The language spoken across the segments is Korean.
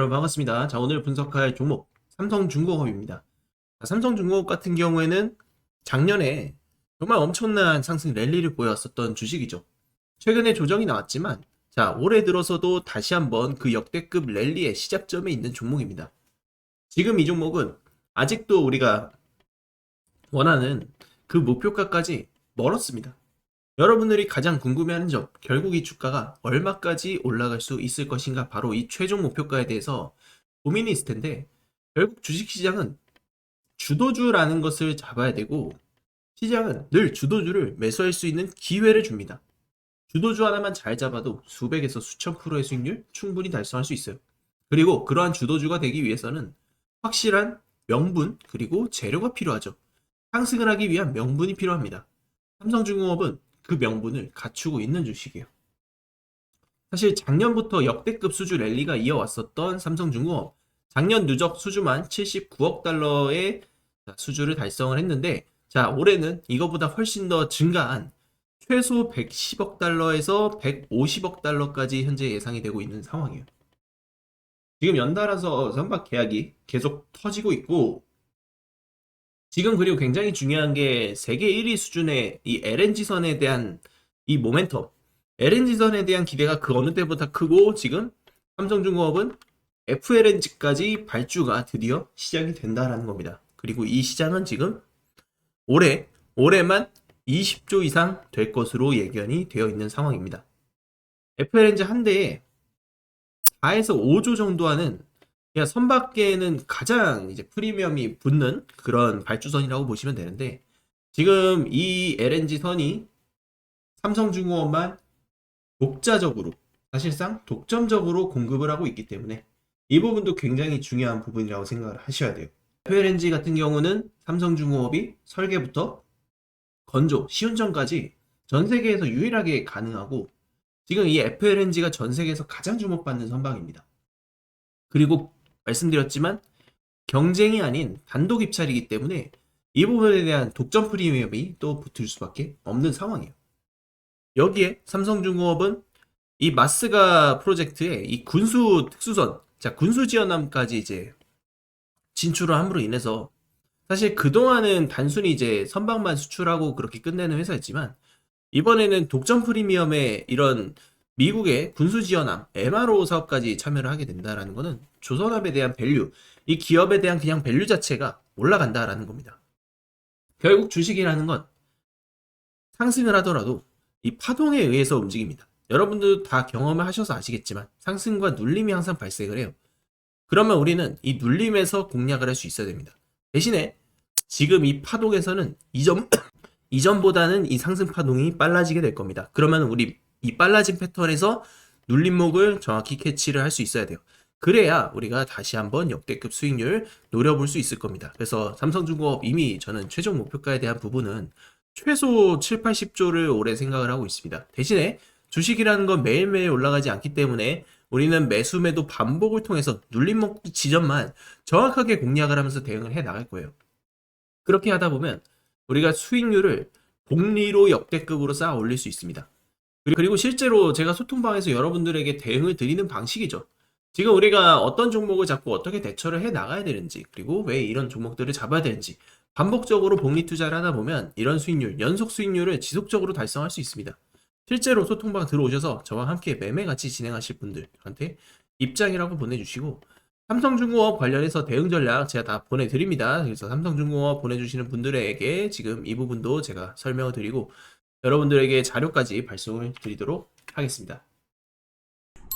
여러분 반갑습니다. 자, 오늘 분석할 종목 삼성중공업입니다. 자, 삼성중공업 같은 경우에는 작년에 정말 엄청난 상승 랠리를 보였었던 주식이죠. 최근에 조정이 나왔지만 자, 올해 들어서도 다시 한번 그 역대급 랠리의 시작점에 있는 종목입니다. 지금 이 종목은 아직도 우리가 원하는 그 목표가까지 멀었습니다. 여러분들이 가장 궁금해하는 점, 결국 이 주가가 얼마까지 올라갈 수 있을 것인가, 바로 이 최종 목표가에 대해서 고민이 있을 텐데, 결국 주식시장은 주도주라는 것을 잡아야 되고, 시장은 늘 주도주를 매수할 수 있는 기회를 줍니다. 주도주 하나만 잘 잡아도 수백에서 수천 프로의 수익률 충분히 달성할 수 있어요. 그리고 그러한 주도주가 되기 위해서는 확실한 명분, 그리고 재료가 필요하죠. 상승을 하기 위한 명분이 필요합니다. 삼성중공업은 그 명분을 갖추고 있는 주식이에요. 사실 작년부터 역대급 수주 랠리가 이어왔었던 삼성중공업 작년 누적 수주만 79억 달러의 수주를 달성을 했는데 자 올해는 이거보다 훨씬 더 증가한 최소 110억 달러에서 150억 달러까지 현재 예상이 되고 있는 상황이에요. 지금 연달아서 선박 계약이 계속 터지고 있고 지금 그리고 굉장히 중요한 게 세계 1위 수준의 이 LNG선에 대한 이 모멘텀 LNG선에 대한 기대가 그 어느 때보다 크고 지금 삼성중공업은 FLNG까지 발주가 드디어 시작이 된다라는 겁니다. 그리고 이 시장은 지금 올해 올해만 20조 이상 될 것으로 예견이 되어 있는 상황입니다. FLNG 한 대에 4에서 5조 정도 하는 그냥 선밖에는 가장 이제 프리미엄이 붙는 그런 발주선이라고 보시면 되는데 지금 이 LNG 선이 삼성중공업만 독자적으로 사실상 독점적으로 공급을 하고 있기 때문에 이 부분도 굉장히 중요한 부분이라고 생각을 하셔야 돼요. FLNG 같은 경우는 삼성중공업이 설계부터 건조, 시운전까지 전 세계에서 유일하게 가능하고 지금 이 FLNG가 전 세계에서 가장 주목받는 선박입니다. 그리고 말씀드렸지만 경쟁이 아닌 단독 입찰이기 때문에 이 부분에 대한 독점 프리미엄이 또 붙을 수밖에 없는 상황이에요. 여기에 삼성중공업은 이 마스가 프로젝트의 이 군수 특수선, 자 군수 지원함까지 이제 진출을 함으로 인해서 사실 그동안은 단순히 이제 선박만 수출하고 그렇게 끝내는 회사였지만 이번에는 독점 프리미엄의 이런 미국의 군수 지원함 MRO 사업까지 참여를 하게 된다라는 것은 조선업에 대한 밸류, 이 기업에 대한 그냥 밸류 자체가 올라간다라는 겁니다. 결국 주식이라는 건 상승을 하더라도 이 파동에 의해서 움직입니다. 여러분들 다 경험을 하셔서 아시겠지만 상승과 눌림이 항상 발생을 해요. 그러면 우리는 이 눌림에서 공략을 할 수 있어야 됩니다. 대신에 지금 이 파동에서는 이전 이전보다는 이 상승 파동이 빨라지게 될 겁니다. 그러면 우리 이 빨라진 패턴에서 눌림목을 정확히 캐치를 할 수 있어야 돼요. 그래야 우리가 다시 한번 역대급 수익률 노려볼 수 있을 겁니다. 그래서 삼성중공업 이미 저는 최종 목표가에 대한 부분은 최소 7, 80조를 올해 생각을 하고 있습니다. 대신에 주식이라는 건 매일매일 올라가지 않기 때문에 우리는 매수 매도 반복을 통해서 눌림목 지점만 정확하게 공략을 하면서 대응을 해 나갈 거예요. 그렇게 하다 보면 우리가 수익률을 복리로 역대급으로 쌓아 올릴 수 있습니다. 그리고 실제로 제가 소통방에서 여러분들에게 대응을 드리는 방식이죠. 지금 우리가 어떤 종목을 잡고 어떻게 대처를 해 나가야 되는지, 그리고 왜 이런 종목들을 잡아야 되는지, 반복적으로 복리 투자를 하다 보면 이런 수익률, 연속 수익률을 지속적으로 달성할 수 있습니다. 실제로 소통방 들어오셔서 저와 함께 매매 같이 진행하실 분들한테 입장이라고 보내주시고, 삼성중공업 관련해서 대응 전략 제가 다 보내드립니다. 그래서 삼성중공업 보내주시는 분들에게 지금 이 부분도 제가 설명을 드리고, 여러분들에게 자료까지 발송을 드리도록 하겠습니다.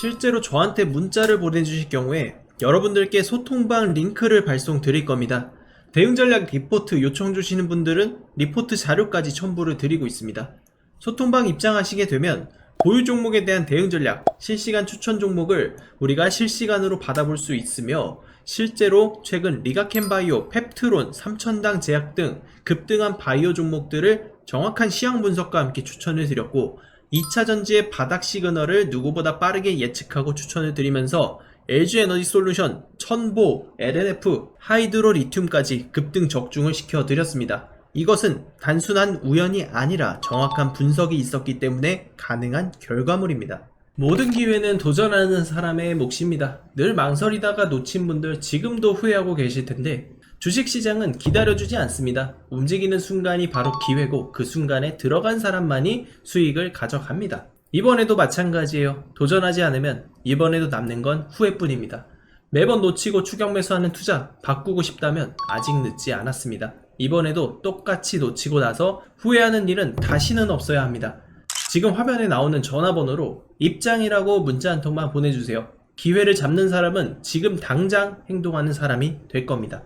실제로 저한테 문자를 보내주실 경우에 여러분들께 소통방 링크를 발송 드릴 겁니다. 대응 전략 리포트 요청 주시는 분들은 리포트 자료까지 첨부를 드리고 있습니다. 소통방 입장하시게 되면 보유 종목에 대한 대응 전략, 실시간 추천 종목을 우리가 실시간으로 받아볼 수 있으며 실제로 최근 리가켄바이오, 펩트론, 삼천당 제약 등 급등한 바이오 종목들을 정확한 시황 분석과 함께 추천을 드렸고 2차 전지의 바닥 시그널을 누구보다 빠르게 예측하고 추천을 드리면서 LG 에너지 솔루션, 천보, LNF, 하이드로 리튬까지 급등 적중을 시켜 드렸습니다. 이것은 단순한 우연이 아니라 정확한 분석이 있었기 때문에 가능한 결과물입니다. 모든 기회는 도전하는 사람의 몫입니다. 늘 망설이다가 놓친 분들 지금도 후회하고 계실 텐데 주식시장은 기다려주지 않습니다. 움직이는 순간이 바로 기회고 그 순간에 들어간 사람만이 수익을 가져갑니다. 이번에도 마찬가지예요. 도전하지 않으면 이번에도 남는 건 후회뿐입니다. 매번 놓치고 추격 매수하는 투자 바꾸고 싶다면 아직 늦지 않았습니다. 이번에도 똑같이 놓치고 나서 후회하는 일은 다시는 없어야 합니다. 지금 화면에 나오는 전화번호로 입장이라고 문자 한 통만 보내주세요. 기회를 잡는 사람은 지금 당장 행동하는 사람이 될 겁니다.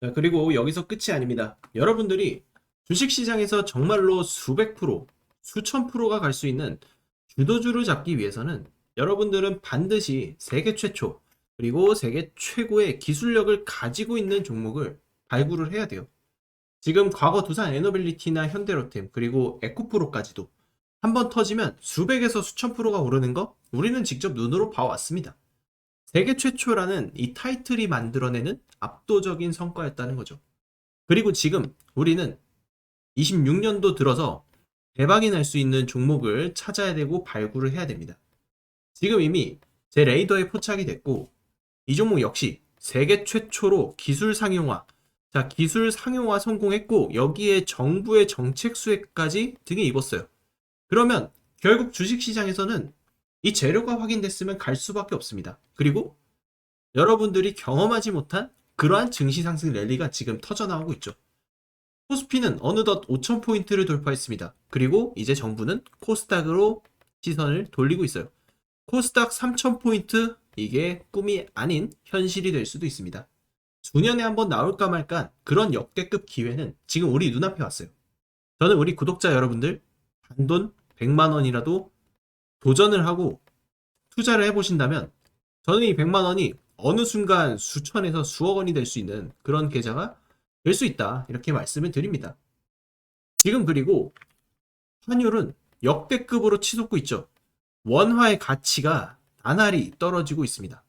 자, 그리고 여기서 끝이 아닙니다. 여러분들이 주식시장에서 정말로 수백 프로, 수천 프로가 갈 수 있는 주도주를 잡기 위해서는 여러분들은 반드시 세계 최초, 그리고 세계 최고의 기술력을 가지고 있는 종목을 발굴을 해야 돼요. 지금 과거 두산 에너빌리티나 현대로템, 그리고 에코프로까지도 한 번 터지면 수백에서 수천 프로가 오르는 거 우리는 직접 눈으로 봐왔습니다. 세계 최초라는 이 타이틀이 만들어내는 압도적인 성과였다는 거죠. 그리고 지금 우리는 26년도 들어서 대박이 날 수 있는 종목을 찾아야 되고 발굴을 해야 됩니다. 지금 이미 제 레이더에 포착이 됐고 이 종목 역시 세계 최초로 기술 상용화 자 기술 상용화 성공했고 여기에 정부의 정책 수혜까지 등에 입었어요. 그러면 결국 주식시장에서는 이 재료가 확인됐으면 갈 수밖에 없습니다. 그리고 여러분들이 경험하지 못한 그러한 증시 상승 랠리가 지금 터져 나오고 있죠. 코스피는 어느덧 5,000포인트를 돌파했습니다. 그리고 이제 정부는 코스닥으로 시선을 돌리고 있어요. 코스닥 3,000포인트 이게 꿈이 아닌 현실이 될 수도 있습니다. 수년에 한 번 나올까 말까 그런 역대급 기회는 지금 우리 눈앞에 왔어요. 저는 우리 구독자 여러분들 단돈 100만 원이라도 도전을 하고 투자를 해보신다면 저는 이 100만 원이 어느 순간 수천에서 수억 원이 될 수 있는 그런 계좌가 될 수 있다. 이렇게 말씀을 드립니다. 지금 그리고 환율은 역대급으로 치솟고 있죠. 원화의 가치가 나날이 떨어지고 있습니다.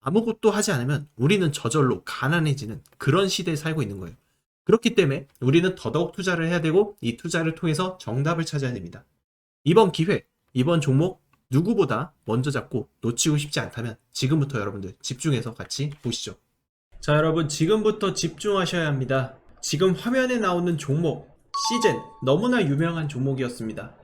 아무것도 하지 않으면 우리는 저절로 가난해지는 그런 시대에 살고 있는 거예요. 그렇기 때문에 우리는 더더욱 투자를 해야 되고 이 투자를 통해서 정답을 찾아야 됩니다. 이번 기회, 이번 종목 누구보다 먼저 잡고 놓치고 싶지 않다면 지금부터 여러분들 집중해서 같이 보시죠. 자, 여러분 지금부터 집중하셔야 합니다. 지금 화면에 나오는 종목 시젠 너무나 유명한 종목이었습니다.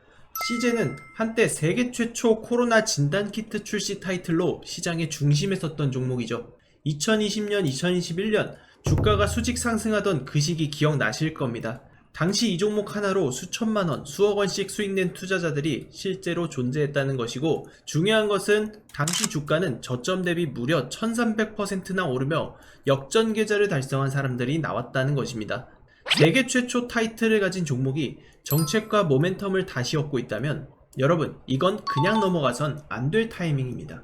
시젠은 한때 세계 최초 코로나 진단 키트 출시 타이틀로 시장의 중심에 섰던 종목이죠. 2020년, 2021년 주가가 수직 상승하던 그 시기 기억나실 겁니다. 당시 이 종목 하나로 수천만 원, 수억 원씩 수익낸 투자자들이 실제로 존재했다는 것이고 중요한 것은 당시 주가는 저점 대비 무려 1300%나 오르며 역전 계좌를 달성한 사람들이 나왔다는 것입니다. 세계 최초 타이틀을 가진 종목이 정책과 모멘텀을 다시 얻고 있다면 여러분 이건 그냥 넘어가선 안 될 타이밍입니다.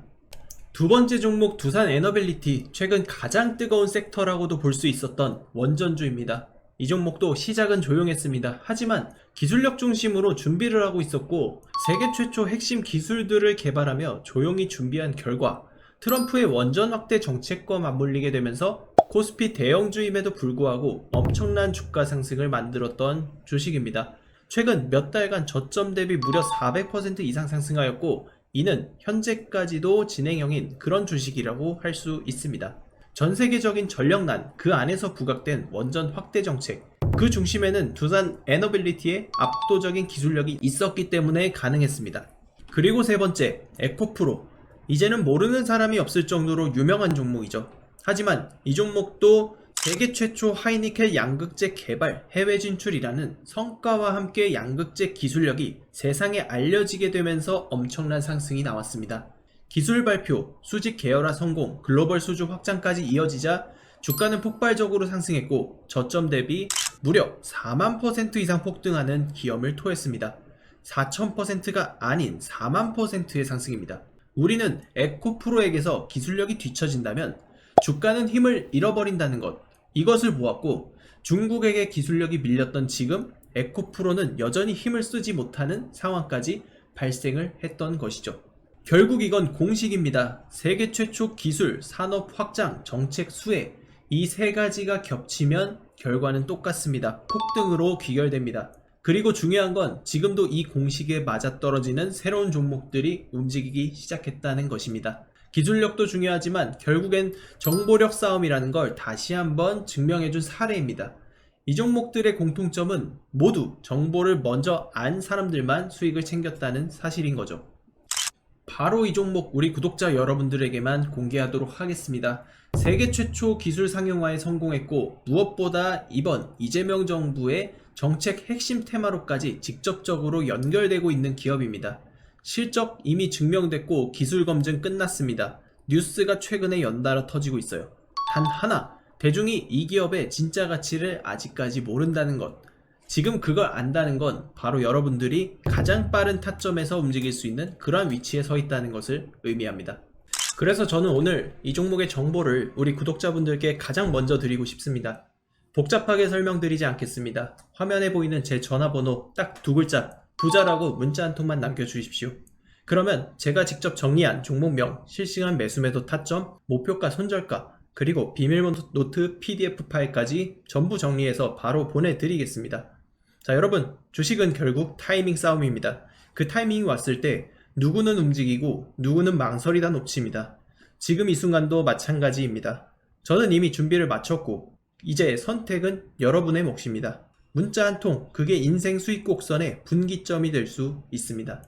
두 번째 종목 두산 에너빌리티 최근 가장 뜨거운 섹터라고도 볼 수 있었던 원전주입니다. 이 종목도 시작은 조용했습니다. 하지만 기술력 중심으로 준비를 하고 있었고 세계 최초 핵심 기술들을 개발하며 조용히 준비한 결과 트럼프의 원전 확대 정책과 맞물리게 되면서 코스피 대형주임에도 불구하고 엄청난 주가 상승을 만들었던 주식입니다. 최근 몇 달간 저점 대비 무려 400% 이상 상승하였고 이는 현재까지도 진행형인 그런 주식이라고 할 수 있습니다. 전 세계적인 전력난 그 안에서 부각된 원전 확대 정책 그 중심에는 두산 에너빌리티의 압도적인 기술력이 있었기 때문에 가능했습니다. 그리고 세 번째 에코프로 이제는 모르는 사람이 없을 정도로 유명한 종목이죠. 하지만 이 종목도 세계 최초 하이니켈 양극재 개발 해외 진출이라는 성과와 함께 양극재 기술력이 세상에 알려지게 되면서 엄청난 상승이 나왔습니다. 기술 발표, 수직 계열화 성공, 글로벌 수주 확장까지 이어지자 주가는 폭발적으로 상승했고 저점 대비 무려 4만 퍼센트 이상 폭등하는 기염을 토했습니다. 4,000%가 아닌 4만 퍼센트의 상승입니다. 우리는 에코프로에게서 기술력이 뒤처진다면 주가는 힘을 잃어버린다는 것. 이것을 보았고 중국에게 기술력이 밀렸던 지금 에코프로는 여전히 힘을 쓰지 못하는 상황까지 발생을 했던 것이죠. 결국 이건 공식입니다. 세계 최초 기술, 산업 확장, 정책 수혜. 이 세 가지가 겹치면 결과는 똑같습니다. 폭등으로 귀결됩니다. 그리고 중요한 건 지금도 이 공식에 맞아떨어지는 새로운 종목들이 움직이기 시작했다는 것입니다. 기술력도 중요하지만 결국엔 정보력 싸움이라는 걸 다시 한번 증명해준 사례입니다. 이 종목들의 공통점은 모두 정보를 먼저 안 사람들만 수익을 챙겼다는 사실인 거죠. 바로 이 종목 우리 구독자 여러분들에게만 공개하도록 하겠습니다. 세계 최초 기술 상용화에 성공했고 무엇보다 이번 이재명 정부의 정책 핵심 테마로까지 직접적으로 연결되고 있는 기업입니다. 실적 이미 증명됐고 기술 검증 끝났습니다. 뉴스가 최근에 연달아 터지고 있어요. 단 하나, 대중이 이 기업의 진짜 가치를 아직까지 모른다는 것. 지금 그걸 안다는 건 바로 여러분들이 가장 빠른 타점에서 움직일 수 있는 그러한 위치에 서 있다는 것을 의미합니다. 그래서 저는 오늘 이 종목의 정보를 우리 구독자분들께 가장 먼저 드리고 싶습니다. 복잡하게 설명드리지 않겠습니다. 화면에 보이는 제 전화번호 딱 두 글자, 부자라고 문자 한 통만 남겨주십시오. 그러면 제가 직접 정리한 종목명, 실시간 매수매도 타점, 목표가 손절가, 그리고 비밀 노트 PDF 파일까지 전부 정리해서 바로 보내드리겠습니다. 자, 여러분, 주식은 결국 타이밍 싸움입니다. 그 타이밍이 왔을 때 누구는 움직이고 누구는 망설이다 놓칩니다. 지금 이 순간도 마찬가지입니다. 저는 이미 준비를 마쳤고 이제 선택은 여러분의 몫입니다. 문자 한 통, 그게 인생 수익 곡선의 분기점이 될 수 있습니다.